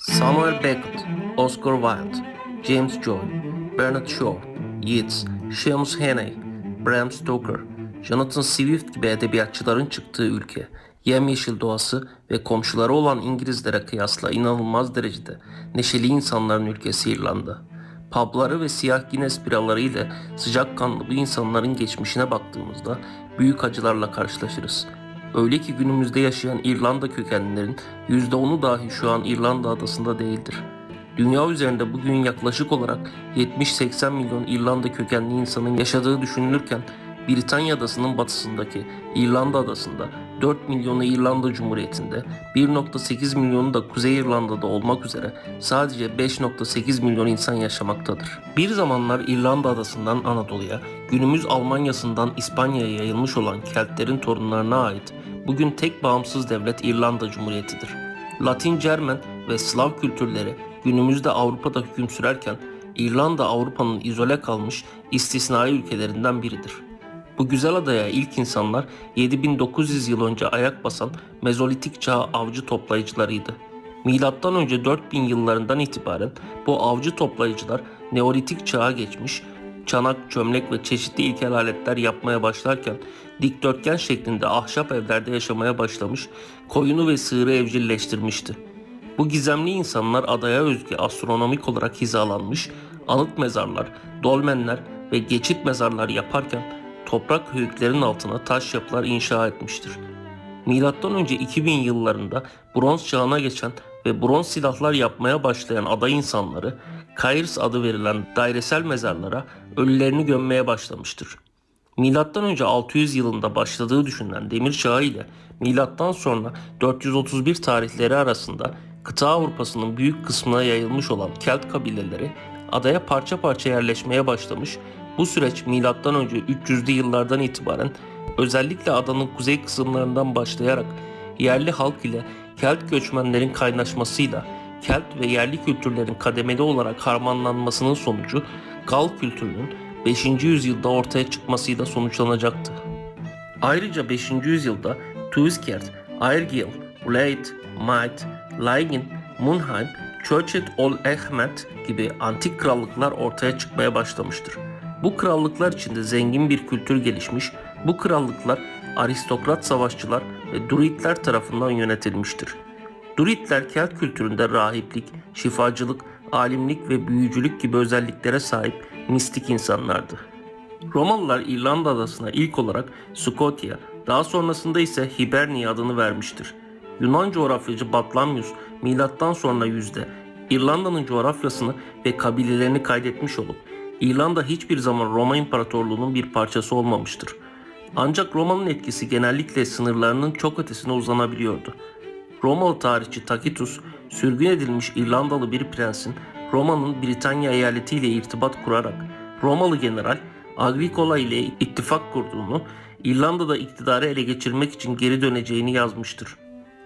Samuel Beckett, Oscar Wilde, James Joyce, Bernard Shaw, Yeats, Seamus Heaney, Bram Stoker, Jonathan Swift gibi edebiyatçıların çıktığı ülke, yemyeşil doğası ve komşuları olan İngilizlere kıyasla inanılmaz derecede neşeli insanların ülkesi İrlanda. Pubları ve siyah Guinness biraları ile sıcakkanlı bu insanların geçmişine baktığımızda büyük acılarla karşılaşırız. Öyle ki günümüzde yaşayan İrlanda kökenlilerin %10'u dahi şu an İrlanda adasında değildir. Dünya üzerinde bugün yaklaşık olarak 70-80 milyon İrlanda kökenli insanın yaşadığı düşünülürken Britanya adasının batısındaki İrlanda adasında 4 milyonu İrlanda Cumhuriyeti'nde 1.8 milyonu da Kuzey İrlanda'da olmak üzere sadece 5.8 milyon insan yaşamaktadır. Bir zamanlar İrlanda adasından Anadolu'ya, günümüz Almanya'sından İspanya'ya yayılmış olan Keltlerin torunlarına ait bugün tek bağımsız devlet İrlanda Cumhuriyeti'dir. Latin, Cermen ve Slav kültürleri günümüzde Avrupa'da hüküm sürerken İrlanda Avrupa'nın izole kalmış istisnai ülkelerinden biridir. Bu güzel adaya ilk insanlar 7900 yıl önce ayak basan Mezolitik çağ avcı toplayıcılarıydı. Milattan önce 4000 yıllarından itibaren bu avcı toplayıcılar Neolitik çağa geçmiş, çanak, çömlek ve çeşitli ilkel aletler yapmaya başlarken dikdörtgen şeklinde ahşap evlerde yaşamaya başlamış, koyunu ve sığırı evcilleştirmişti. Bu gizemli insanlar adaya özgü astronomik olarak hizalanmış, anıt mezarlar, dolmenler ve geçit mezarlar yaparken toprak höyüklerin altına taş yapılar inşa etmiştir. Milattan önce 2000 yıllarında bronz çağına geçen ve bronz silahlar yapmaya başlayan ada insanları Kairs adı verilen dairesel mezarlara ölülerini gömmeye başlamıştır. Milattan önce 600 yılında başladığı düşünülen demir çağı ile milattan sonra 431 tarihleri arasında kıta Avrupa'sının büyük kısmına yayılmış olan Kelt kabileleri adaya parça parça yerleşmeye başlamış. Bu süreç milattan önce 300'lü yıllardan itibaren özellikle adanın kuzey kısımlarından başlayarak yerli halk ile Kelt göçmenlerin kaynaşmasıyla Kelt ve yerli kültürlerin kademeli olarak harmanlanmasının sonucu Gal kültürünün 5. yüzyılda ortaya çıkmasıyla sonuçlanacaktı. Ayrıca 5. yüzyılda Tuiskert, Airgil, Blade, Might, Laigin, Munheim, Churchet ol Ehmet gibi antik krallıklar ortaya çıkmaya başlamıştır. Bu krallıklar içinde zengin bir kültür gelişmiş, bu krallıklar aristokrat savaşçılar ve druidler tarafından yönetilmiştir. Druidler Kelt kültüründe rahiplik, şifacılık, alimlik ve büyücülük gibi özelliklere sahip mistik insanlardı. Romalılar İrlanda adasına ilk olarak Scotia, daha sonrasında ise Hibernia adını vermiştir. Yunan coğrafyacı Batlamyus milattan sonra yüzde İrlanda'nın coğrafyasını ve kabilelerini kaydetmiş olup İrlanda hiçbir zaman Roma İmparatorluğu'nun bir parçası olmamıştır. Ancak Roma'nın etkisi genellikle sınırlarının çok ötesine uzanabiliyordu. Romalı tarihçi Tacitus, sürgün edilmiş İrlandalı bir prensin Roma'nın Britanya eyaletiyle irtibat kurarak Romalı general Agricola ile ittifak kurduğunu, İrlanda'da iktidarı ele geçirmek için geri döneceğini yazmıştır.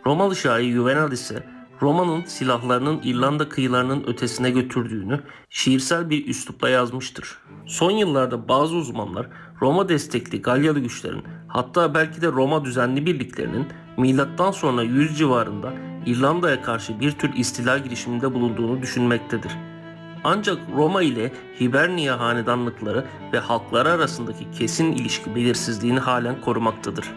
Romalı şair Juvenal ise Roma'nın silahlarının İrlanda kıyılarının ötesine götürdüğünü şiirsel bir üslupla yazmıştır. Son yıllarda bazı uzmanlar Roma destekli Galyalı güçlerin hatta belki de Roma düzenli birliklerinin milattan sonra 100 civarında İrlanda'ya karşı bir tür istila girişiminde bulunduğunu düşünmektedir. Ancak Roma ile Hibernia hanedanlıkları ve halkları arasındaki kesin ilişki belirsizliğini halen korumaktadır.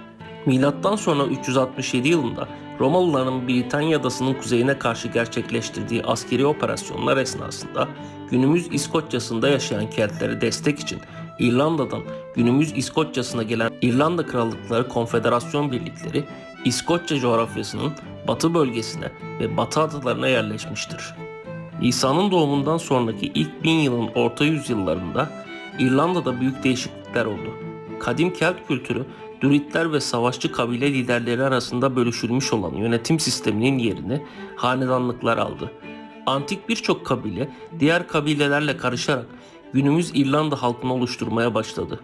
Milattan sonra 367 yılında Romalıların Britanya adasının kuzeyine karşı gerçekleştirdiği askeri operasyonlar esnasında günümüz İskoçya'sında yaşayan Keltlere destek için İrlanda'dan günümüz İskoçya'sına gelen İrlanda Krallıkları Konfederasyon Birlikleri İskoçya coğrafyasının batı bölgesine ve batı adalarına yerleşmiştir. İsa'nın doğumundan sonraki ilk bin yılın orta yüzyıllarında İrlanda'da büyük değişiklikler oldu. Kadim Kelt kültürü Druidler ve savaşçı kabile liderleri arasında bölüşülmüş olan yönetim sisteminin yerini hanedanlıklar aldı. Antik birçok kabile diğer kabilelerle karışarak günümüz İrlanda halkını oluşturmaya başladı.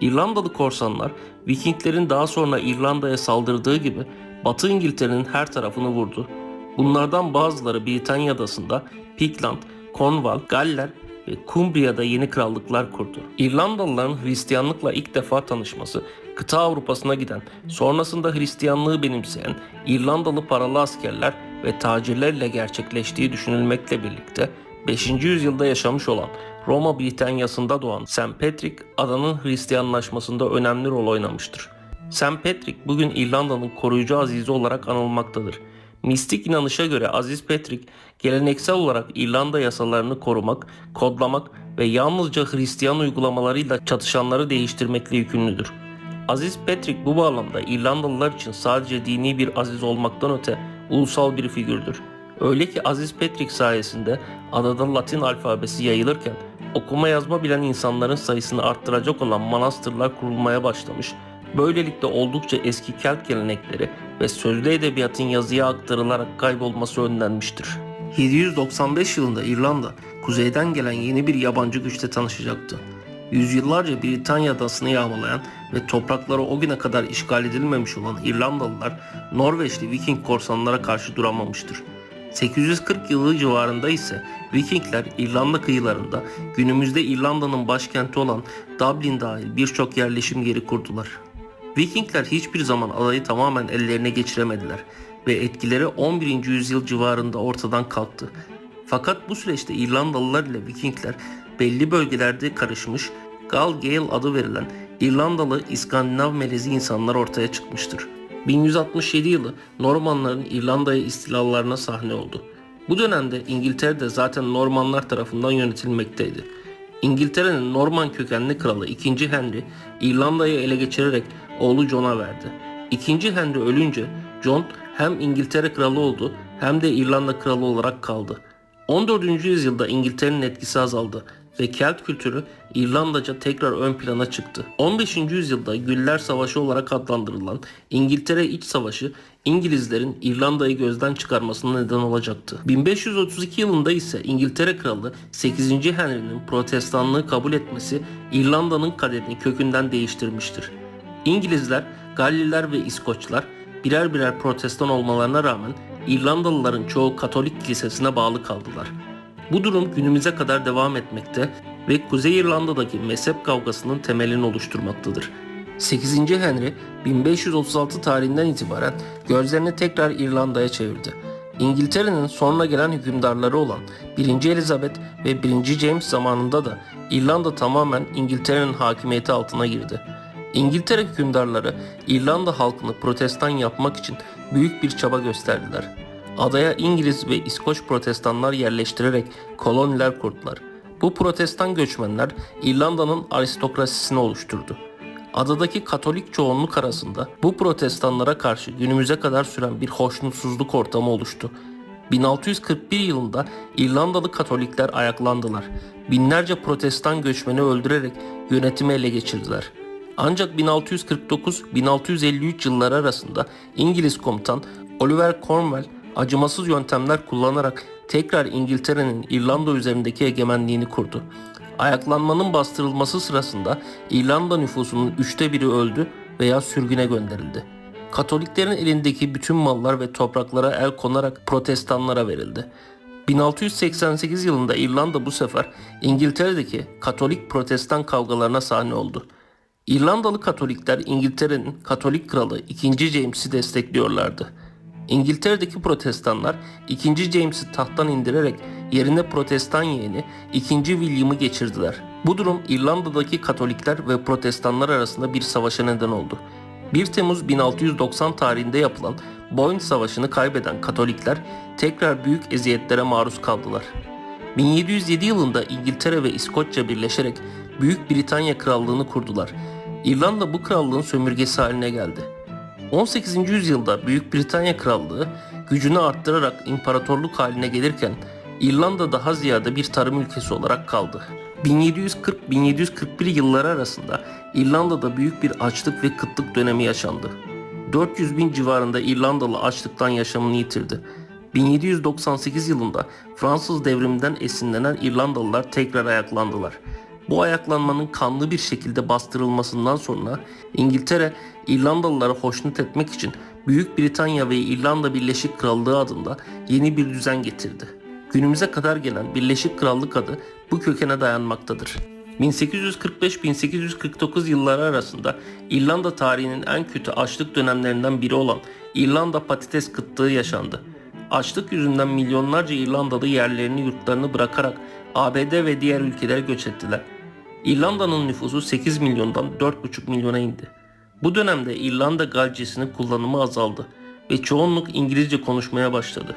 İrlandalı korsanlar Vikinglerin daha sonra İrlanda'ya saldırdığı gibi Batı İngiltere'nin her tarafını vurdu. Bunlardan bazıları Britanya adasında Pictland, Cornwall, Galler ve Cumbria'da yeni krallıklar kurdu. İrlandalıların Hristiyanlıkla ilk defa tanışması, kıta Avrupa'sına giden, sonrasında Hristiyanlığı benimseyen İrlandalı paralı askerler ve tacirlerle gerçekleştiği düşünülmekle birlikte 5. yüzyılda yaşamış olan Roma Britanyası'nda doğan St. Patrick adanın Hristiyanlaşmasında önemli rol oynamıştır. St. Patrick bugün İrlanda'nın koruyucu azizi olarak anılmaktadır. Mistik inanışa göre Aziz Patrick geleneksel olarak İrlanda yasalarını korumak, kodlamak ve yalnızca Hristiyan uygulamalarıyla çatışanları değiştirmekle yükümlüdür. Aziz Patrick bu bağlamda İrlandalılar için sadece dini bir aziz olmaktan öte ulusal bir figürdür. Öyle ki Aziz Patrick sayesinde adada Latin alfabesi yayılırken okuma yazma bilen insanların sayısını arttıracak olan manastırlar kurulmaya başlamış, böylelikle oldukça eski Kelt gelenekleri ve sözlü edebiyatın yazıya aktarılarak kaybolması önlenmiştir. 795 yılında İrlanda, kuzeyden gelen yeni bir yabancı güçle tanışacaktı. Yüzyıllarca Britanya adasını yağmalayan ve toprakları o güne kadar işgal edilmemiş olan İrlandalılar Norveçli Viking korsanlara karşı duramamıştır. 840 yılı civarında ise Vikingler İrlanda kıyılarında günümüzde İrlanda'nın başkenti olan Dublin dahil birçok yerleşim yeri kurdular. Vikingler hiçbir zaman adayı tamamen ellerine geçiremediler ve etkileri 11. yüzyıl civarında ortadan kalktı. Fakat bu süreçte İrlandalılar ile Vikingler belli bölgelerde karışmış Gal Gael adı verilen İrlandalı İskandinav melezi insanlar ortaya çıkmıştır. 1167 yılı Normanların İrlanda'ya istilalarına sahne oldu. Bu dönemde İngiltere de zaten Normanlar tarafından yönetilmekteydi. İngiltere'nin Norman kökenli kralı 2. Henry İrlanda'yı ele geçirerek oğlu John'a verdi. 2. Henry ölünce John hem İngiltere kralı oldu hem de İrlanda kralı olarak kaldı. 14. yüzyılda İngiltere'nin etkisi azaldı ve Kelt kültürü İrlandaca tekrar ön plana çıktı. 15. yüzyılda Güller Savaşı olarak adlandırılan İngiltere İç Savaşı İngilizlerin İrlanda'yı gözden çıkarmasına neden olacaktı. 1532 yılında ise İngiltere Kralı 8. Henry'nin protestanlığı kabul etmesi İrlanda'nın kaderini kökünden değiştirmiştir. İngilizler, Galliler ve İskoçlar birer birer protestan olmalarına rağmen İrlandalıların çoğu Katolik kilisesine bağlı kaldılar. Bu durum günümüze kadar devam etmekte ve Kuzey İrlanda'daki mezhep kavgasının temelini oluşturmaktadır. 8. Henry 1536 tarihinden itibaren gözlerini tekrar İrlanda'ya çevirdi. İngiltere'nin sonra gelen hükümdarları olan 1. Elizabeth ve 1. James zamanında da İrlanda tamamen İngiltere'nin hakimiyeti altına girdi. İngiltere hükümdarları İrlanda halkını protestan yapmak için büyük bir çaba gösterdiler. Adaya İngiliz ve İskoç protestanlar yerleştirerek koloniler kurdular. Bu protestan göçmenler İrlanda'nın aristokrasisini oluşturdu. Adadaki Katolik çoğunluk arasında bu protestanlara karşı günümüze kadar süren bir hoşnutsuzluk ortamı oluştu. 1641 yılında İrlandalı Katolikler ayaklandılar. Binlerce protestan göçmeni öldürerek yönetimi ele geçirdiler. Ancak 1649-1653 yılları arasında İngiliz komutan Oliver Cromwell acımasız yöntemler kullanarak tekrar İngiltere'nin İrlanda üzerindeki egemenliğini kurdu. Ayaklanmanın bastırılması sırasında İrlanda nüfusunun üçte biri öldü veya sürgüne gönderildi. Katoliklerin elindeki bütün mallar ve topraklara el konarak protestanlara verildi. 1688 yılında İrlanda bu sefer İngiltere'deki Katolik protestan kavgalarına sahne oldu. İrlandalı Katolikler İngiltere'nin Katolik kralı 2. James'i destekliyorlardı. İngiltere'deki protestanlar 2. James'i tahttan indirerek yerine protestan yeğeni 2. William'ı geçirdiler. Bu durum İrlanda'daki Katolikler ve protestanlar arasında bir savaşa neden oldu. 1 Temmuz 1690 tarihinde yapılan Boyne Savaşı'nı kaybeden Katolikler tekrar büyük eziyetlere maruz kaldılar. 1707 yılında İngiltere ve İskoçya birleşerek Büyük Britanya Krallığını kurdular. İrlanda bu krallığın sömürgesi haline geldi. 18. yüzyılda Büyük Britanya Krallığı gücünü arttırarak imparatorluk haline gelirken İrlanda daha ziyade bir tarım ülkesi olarak kaldı. 1740-1741 yılları arasında İrlanda'da büyük bir açlık ve kıtlık dönemi yaşandı. 400 bin civarında İrlandalı açlıktan yaşamını yitirdi. 1798 yılında Fransız devriminden esinlenen İrlandalılar tekrar ayaklandılar. Bu ayaklanmanın kanlı bir şekilde bastırılmasından sonra İngiltere İrlandalıları hoşnut etmek için Büyük Britanya ve İrlanda Birleşik Krallığı adında yeni bir düzen getirdi. Günümüze kadar gelen Birleşik Krallık adı bu kökene dayanmaktadır. 1845-1849 yılları arasında İrlanda tarihinin en kötü açlık dönemlerinden biri olan İrlanda patates kıtlığı yaşandı. Açlık yüzünden milyonlarca İrlandalı yerlerini yurtlarını bırakarak ABD ve diğer ülkelere göç ettiler. İrlanda'nın nüfusu 8 milyondan 4,5 milyona indi. Bu dönemde İrlanda Galcesinin kullanımı azaldı ve çoğunluk İngilizce konuşmaya başladı.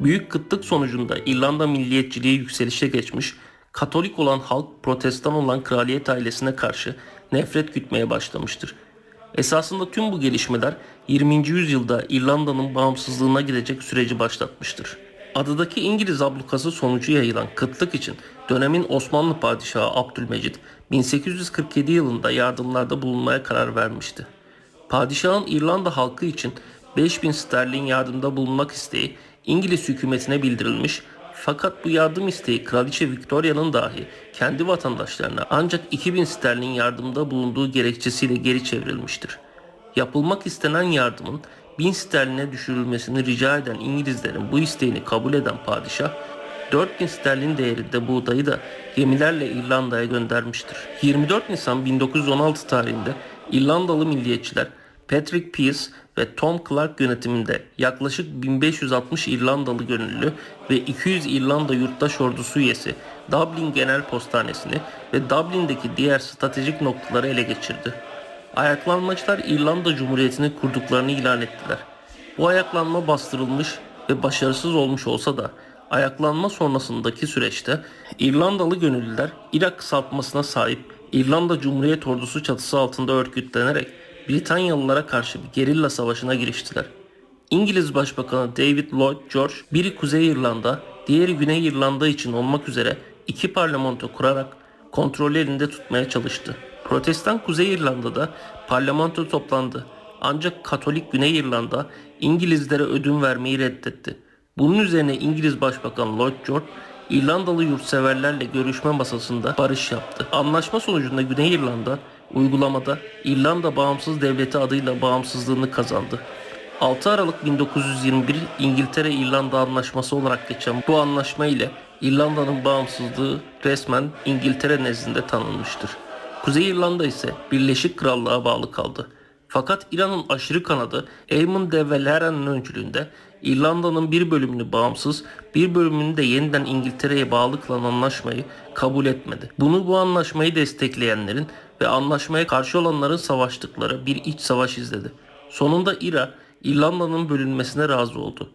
Büyük kıtlık sonucunda İrlanda milliyetçiliği yükselişe geçmiş, Katolik olan halk protestan olan kraliyet ailesine karşı nefret gütmeye başlamıştır. Esasında tüm bu gelişmeler 20. yüzyılda İrlanda'nın bağımsızlığına gidecek süreci başlatmıştır. Adadaki İngiliz ablukası sonucu yayılan kıtlık için dönemin Osmanlı padişahı Abdülmecit 1847 yılında yardımlarda bulunmaya karar vermişti. Padişahın İrlanda halkı için 5000 sterlin yardımda bulunmak isteği İngiliz hükümetine bildirilmiş fakat bu yardım isteği Kraliçe Victoria'nın dahi kendi vatandaşlarına ancak 2000 sterlin yardımda bulunduğu gerekçesiyle geri çevrilmiştir. Yapılmak istenen yardımın 1000 sterline düşürülmesini rica eden İngilizlerin bu isteğini kabul eden padişah 4000 sterlin değerinde buğdayı da gemilerle İrlanda'ya göndermiştir. 24 Nisan 1916 tarihinde İrlandalı milliyetçiler Patrick Pearce ve Tom Clark yönetiminde yaklaşık 1560 İrlandalı gönüllü ve 200 İrlanda yurttaş ordusu üyesi Dublin Genel Postanesi'ni ve Dublin'deki diğer stratejik noktaları ele geçirdi. Ayaklanmacılar İrlanda Cumhuriyeti'ni kurduklarını ilan ettiler. Bu ayaklanma bastırılmış ve başarısız olmuş olsa da ayaklanma sonrasındaki süreçte İrlandalı gönüllüler Irak kısaltmasına sahip İrlanda Cumhuriyet Ordusu çatısı altında örgütlenerek Britanyalılara karşı bir gerilla savaşına giriştiler. İngiliz Başbakanı David Lloyd George biri Kuzey İrlanda, diğeri Güney İrlanda için olmak üzere iki parlamento kurarak kontrolü elinde tutmaya çalıştı. Protestan Kuzey İrlanda'da parlamento toplandı. Ancak Katolik Güney İrlanda İngilizlere ödün vermeyi reddetti. Bunun üzerine İngiliz Başbakan Lloyd George İrlandalı yurtseverlerle görüşme masasında barış yaptı. Anlaşma sonucunda Güney İrlanda uygulamada İrlanda Bağımsız Devleti adıyla bağımsızlığını kazandı. 6 Aralık 1921 İngiltere-İrlanda Anlaşması olarak geçen bu anlaşma ile İrlanda'nın bağımsızlığı resmen İngiltere nezdinde tanınmıştır. Kuzey İrlanda ise Birleşik Krallığa bağlı kaldı. Fakat İran'ın aşırı kanadı Eamon de Valerian'ın öncülüğünde İrlanda'nın bir bölümünü bağımsız, bir bölümünü de yeniden İngiltere'ye bağlı kılan anlaşmayı kabul etmedi. Bunu bu anlaşmayı destekleyenlerin ve anlaşmaya karşı olanların savaştıkları bir iç savaş izledi. Sonunda İra, İrlanda'nın bölünmesine razı oldu.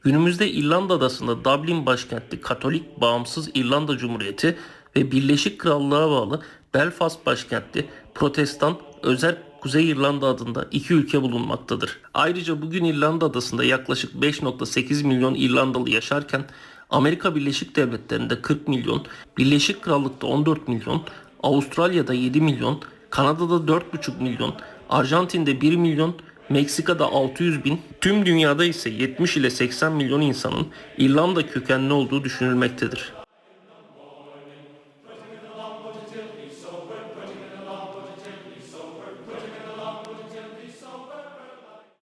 Günümüzde İrlanda adasında Dublin başkentli Katolik Bağımsız İrlanda Cumhuriyeti ve Birleşik Krallığa bağlı Belfast başkentli Protestan Özel Kuzey İrlanda adında iki ülke bulunmaktadır. Ayrıca bugün İrlanda adasında yaklaşık 5.8 milyon İrlandalı yaşarken Amerika Birleşik Devletleri'nde 40 milyon, Birleşik Krallık'ta 14 milyon, Avustralya'da 7 milyon, Kanada'da 4,5 milyon, Arjantin'de 1 milyon, Meksika'da 600 bin, tüm dünyada ise 70 ile 80 milyon insanın İrlanda kökenli olduğu düşünülmektedir.